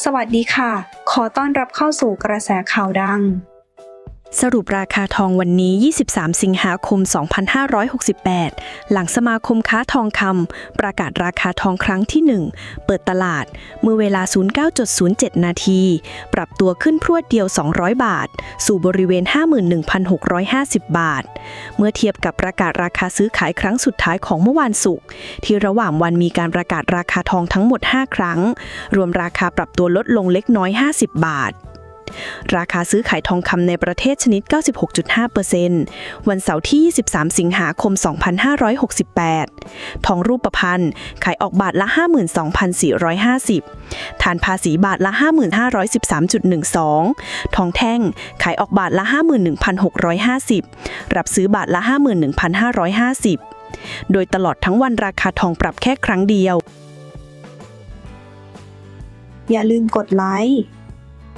สวัสดีค่ะ ขอต้อนรับเข้าสู่กระแสข่าวดัง สรุปราคาทองวันนี้ 23 สิงหาคม 2568 หลังสมาคมค้าทองคำประกาศราคาทองครั้งที่ 1 เปิดตลาด เมื่อเวลา 09.07 นาที ปรับตัวขึ้นพรวดเดียว 200 บาท สู่บริเวณ 51,650 บาท เมื่อเทียบกับประกาศราคาซื้อขายครั้งสุดท้ายของเมื่อวานศุกร์ที่ระหว่างวันมีการประกาศราคาทองทั้งหมด 5 ครั้ง รวมราคาปรับตัวลดลงเล็กน้อย 50 บาท ราคาซื้อขายทองคำในประเทศชนิด 96.5%วันเสาร์ที่ 23 สิงหาคม 2568 ทองรูปพรรณขายออกบาทละ 52,450 ฐานภาษีบาทละ 5513.12 ทองแท่งขายออกบาทละ 51,650 รับซื้อบาทละ 51,550 โดยตลอดทั้งวันราคาทองปรับแค่ครั้งเดียว อย่าลืมกดไลค์